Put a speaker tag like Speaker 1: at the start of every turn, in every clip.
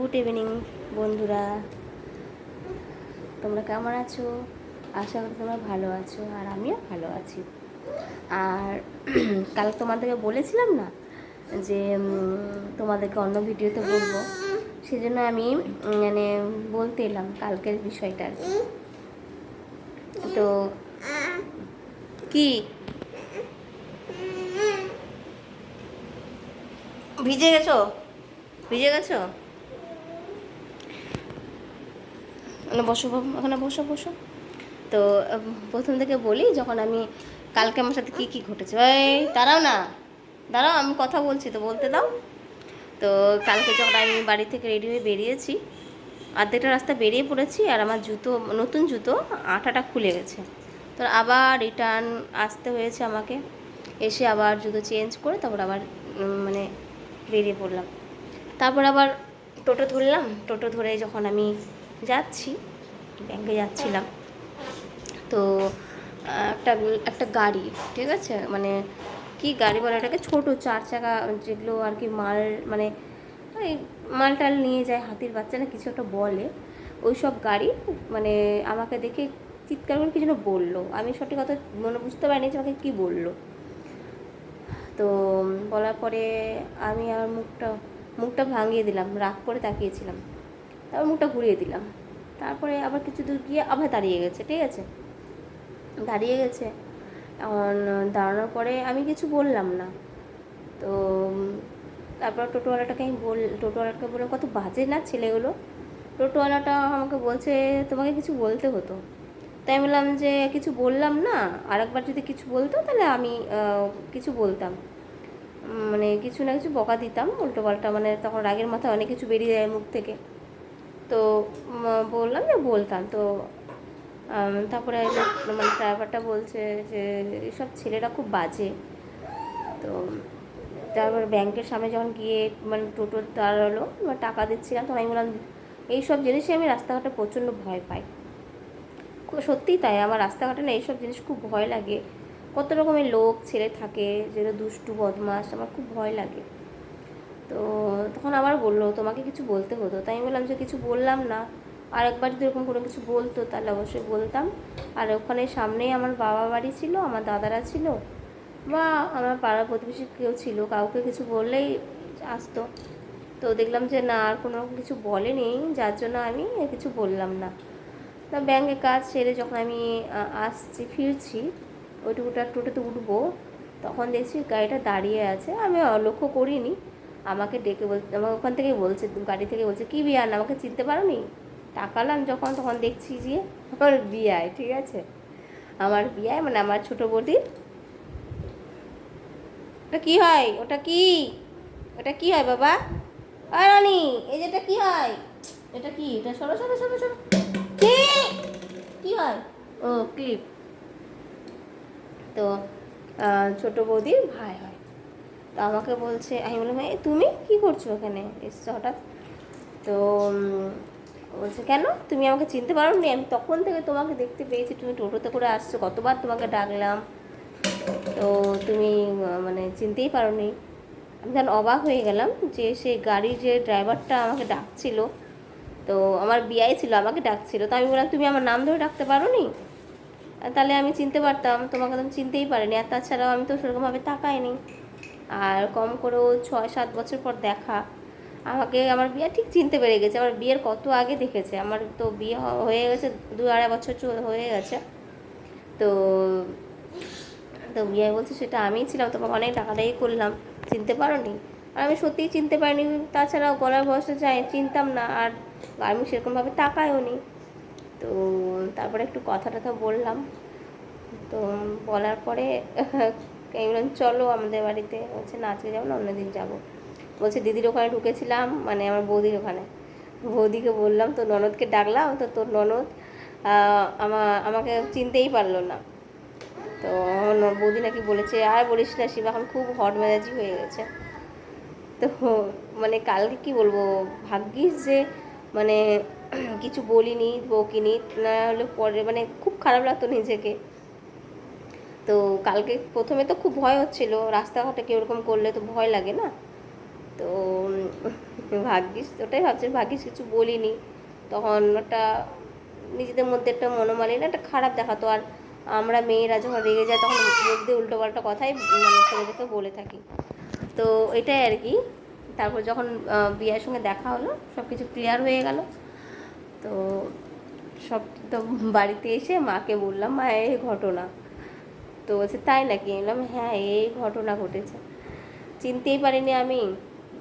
Speaker 1: Good evening, বন্ধুরা। তোমরা কেমন আছো? আশা করি তোমরা ভালো আছো আর আমিও ভালো আছি। আর কাল তোমাদেরকে বলেছিলাম না যে তোমাদেরকে অন্য ভিডিওতে বলব? সেজন্য আমি মানে বলতে এলাম কালকের বিষয়টা আর। তো কি? ভিজে গেছো? ভিজে গেছো? ওখানে বসো ওখানে বসো বসো। তো প্রথম থেকে বলি যখন আমি কালকে আমার সাথে কী কী ঘটেছে। এই, দাঁড়াও না, দাঁড়াও, আমি কথা বলছি তো, বলতে দাও। তো, কালকে যখন আমি বাড়ি থেকে রেডি হয়ে বেরিয়েছি অর্ধেকটা রাস্তা বেরিয়ে পড়েছি আর আমার জুতো, নতুন জুতো আঠাটা খুলে গেছে। তো আবার রিটার্ন আসতে হয়েছে আমাকে। এসে আবার জুতো চেঞ্জ করে তারপর আবার মানে বেরিয়ে পড়লাম। তারপর আবার টোটো ধরলাম। টোটো ধরে যখন আমি যাচ্ছি, ব্যাংকে যাচ্ছিলাম। তো একটা একটা গাড়ি, ঠিক আছে? মানে কি গাড়ি বলে এটাকে? ছোটো, চার চাকা, যেগুলো আর কি মাল মানে ওই মাল টাল নিয়ে যায় হাতির বাচ্চা না, কিছু একটা বলে। ওই সব গাড়ি মানে আমাকে দেখে চিৎকার করে কি যেন বলল। আমি সঠিক কথা মনে বুঝতে পারিনি যে আমাকে কী বলল। তো বলার পরে আমি আর মুখটা মুখটা ভাঙিয়ে দিলাম, রাগ করে তাকিয়েছিলাম। তারপর মুখটা ঘুরিয়ে দিলাম। তারপরে আবার কিছু দূর গিয়ে আবার দাঁড়িয়ে গেছে, ঠিক আছে? দাঁড়িয়ে গেছে। এখন দাঁড়ানোর পরে আমি কিছু বললাম না। তো তারপর টোটোওয়ালাটাকে আমি বল, টোটোওয়ালাটাকে বললাম, কত বাজে না ছেলেগুলো? টোটোওয়ালাটা আমাকে বলছে, তোমাকে কিছু বলতে হতো। তাই আমি বললাম যে, কিছু বললাম না? আরেকবার যদি কিছু বলতো তাহলে আমি কিছু বলতাম। মানে কিছু না কিছু বকা দিতাম। উল্টো পাল্টা মানে তখন রাগের মাথায় অনেক কিছু বেরিয়ে যায় মুখ থেকে। তো বললাম যে বলতাম। তো তারপরে মানে ড্রাইভারটা বলছে যে, এসব ছেলেরা খুব বাজে। তো, তারপর ব্যাংকের সামনে যখন গিয়ে মানে টোটো দাঁড়াল টাকা দিচ্ছিলাম, তখন আমি বললাম, এইসব জিনিসে আমি রাস্তাঘাটে প্রচণ্ড ভয় পাই। সত্যিই তাই, আমার রাস্তাঘাটে না এইসব জিনিস খুব ভয় লাগে। কত রকমের লোক, ছেলে থাকে, যেটা দুষ্টু বদমাস আমার খুব ভয় লাগে। তো তখন আবার বলল, তোমাকে কিছু বলতে হতো। তাই আমি বললাম যে, কিছু বললাম না। আর একবার যদি এরকম কোনো কিছু বলতো, তাহলে অবশ্যই বলতাম। আর ওখানে সামনেই আমার বাবা বাড়ি ছিল, আমার দাদারা ছিল, বা আমার পাড়া প্রতিবেশী কেউ ছিল, কাউকে কিছু বললেই আসতো। তো দেখলাম যে, না, আর কোনো রকম কিছু বলেনি, যার জন্য আমি কিছু বললাম না। তা ব্যাংকে কাজ সেরে যখন আমি আসছি, ফিরছি, ওইটুকুটা টোটোতে উঠবো, তখন দেখছি গাড়িটা দাঁড়িয়ে আছে। আমি লক্ষ্য করিনি। আমাকে ডেকে বল আমার ওখান থেকেই বলছে, গাড়ি থেকে বলছে, কি বিয়ান, আমাকে চিনতে পারো নি তাকালাম যখন, তখন দেখছি যে আমার বিয়ায় ঠিক আছে? আমার বিয়ায় মানে আমার ছোটো বৌদির ওটা কি হয়? ওটা কি? ওটা কি হয় বাবা? রানি, এই যে এটা কি হয়? এটা কি? এটা সরো সরো সরো সরো। কি? কি হয়? ও ক্লিপ তো ছোট বৌদির ভাই হয়। তো আমাকে বলছে, আমি বললাম, এই তুমি কি করছ ওখানে এসছো হঠাৎ। তো বলছে, কেন? তুমি আমাকে চিনতে পারো নি আমি তখন থেকে তোমাকে দেখতে পেয়েছি। তুমি টোটোতে করে আসছো, কতবার তোমাকে ডাকলাম। তো তুমি মানে চিনতেই পারো নি আমি যেন অবাক হয়ে গেলাম যে সেই গাড়ির যে ড্রাইভারটা আমাকে ডাকছিল, তো আমার বিয়াই ছিল, আমাকে ডাকছিল। তো আমি বললাম, তুমি আমার নাম ধরে ডাকতে পারো নি তাহলে আমি চিনতে পারতাম। তোমাকে তো চিনতেই পারিনি। আর তাছাড়াও আমি তো সেরকমভাবে তাকাইনি। আর কম করেও ছয় সাত বছর পর দেখা। আমাকে, আমার বিয়ে ঠিক চিনতে পেরে গেছে। আমার বিয়ের কত আগে দেখেছে। আমার তো বিয়ে হয়ে গেছে, দু আড়াই বছর হয়ে গেছে। তো তো বিয়ে বলছে সেটা আমিই ছিলাম। তোমাকে অনেক টাকাটাই করলাম। চিনতে পারো নি আর আমি সত্যিই চিনতে পারিনি। তাছাড়াও গলার বয়সে যাই, চিনতাম না। আর আমি সেরকমভাবে তাকায়ও নি। তো তারপরে একটু কথা টথা বললাম। তো বলার পরে আমি বললাম চলো আমাদের বাড়িতে। বলছে না আজকে যাব না অন্যদিন যাব। বলছে দিদির ওখানে ঢুকেছিলাম মানে আমার বৌদির ওখানে। বৌদিকে বললাম তো ননদকে ডাকলাম তো তোর ননদ আহ, আমা আমাকে চিনতেই পারল না। তো আমার বৌদি নাকি বলেছে আর বলিস না শিবা এখন খুব হট মেজাজি হয়ে গেছে। তো মানে কালকে কি বলব ভাগ্যিস যে মানে কিছু বলিনি বকিনি না হলে পরে মানে খুব খারাপ লাগতো নিজেকে। তো কালকে প্রথমে তো খুব ভয় হচ্ছিল, রাস্তাঘাটে কেউ এরকম করলে তো ভয় লাগে না? তো ভাগ্যিস, ওটাই ভাবছি ভাগ্যিস কিছু বলিনি। তখন ওটা নিজেদের মধ্যে একটা মনোমালিন্য, একটা খারাপ দেখাতো। আর আমরা মেয়েরা যখন রেগে যায় তখন মুখ দিয়ে উল্টো পাল্টা কথাই মানে ছেলেদেরকে বলে থাকি। তো এটাই আর কি। তারপর যখন বিয়ের সঙ্গে দেখা হলো সব কিছু ক্লিয়ার হয়ে গেল। তো সব তো বাড়িতে এসে মাকে বললাম, মা, এই ঘটনা। তো বলছে, তাই নাকি? বললাম হ্যাঁ এই ঘটনা ঘটেছে। চিনতেই পারিনি আমি।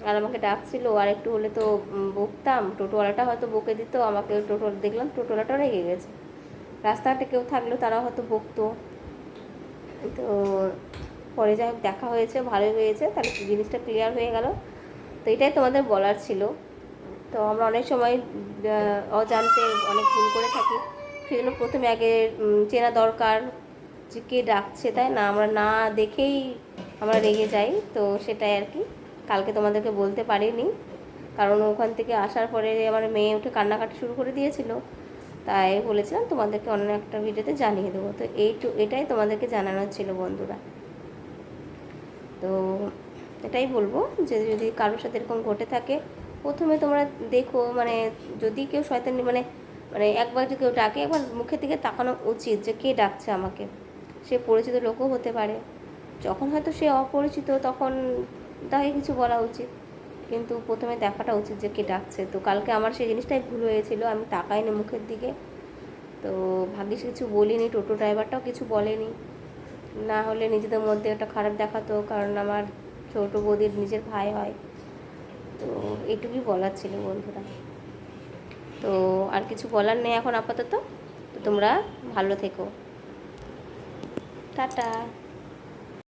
Speaker 1: আর আমাকে ডাকছিল, আর একটু হলে তো বকতাম। টোটোওয়ালাটা হয়তো বকে দিত, আমাকে টোটো, দেখলাম টোটোওয়ালাটাও রেগে গেছে। রাস্তাঘাটে কেউ থাকলেও তারা হয়তো বকতো। তো পরে যাই হোক, দেখা হয়েছে, ভালোই হয়েছে। তাহলে জিনিসটা ক্লিয়ার হয়ে গেল। তো এটাই তোমাদের বলার ছিল। তো আমরা অনেক সময় অজান্তে অনেক ভুল করে থাকি। সেই জন্য প্রথমে আগে চেনা দরকার যে কে ডাকছে, তাই না? আমরা না দেখেই আমরা রেগে যাই, তো সেটাই আর কি। কালকে তোমাদেরকে বলতে পারিনি, কারণ ওখান থেকে আসার পরে আমার মেয়ে উঠে কান্নাকাটি শুরু করে দিয়েছিল, তাই বলেছিলাম তোমাদেরকে অন্য একটা ভিডিওতে জানিয়ে দেবো। তো এইটু, এটাই তোমাদেরকে জানানোর ছিল বন্ধুরা। তো এটাই বলব যে যদি কারোর সাথে এরকম ঘটে থাকে, প্রথমে তোমরা দেখো মানে যদি কেউ শয়তানি মানে মানে একবার যদি কেউ ডাকে, একবার মুখের দিকে তাকানো উচিত যে কে ডাকছে আমাকে। সে পরিচিত লোকও হতে পারে। যখন হয়তো সে অপরিচিত, তখন তাকে কিছু বলা উচিত। কিন্তু প্রথমে দেখাটা উচিত যে কে ডাকছে। তো কালকে আমার সেই জিনিসটাই ভুল হয়েছিল, আমি তাকাইনি মুখের দিকে। তো ভাগ্যিস কিছু বলিনি, টোটো ড্রাইভারটাও কিছু বলেনি। না হলে নিজেদের মধ্যে ওটা খারাপ দেখাতো, কারণ আমার ছোটো বৌদির নিজের ভাই হয়। তো এটুকুই বলার ছিল বন্ধুরা। তো আর কিছু বলার নেই এখন আপাতত। তো তোমরা ভালো থেকো। টাটা।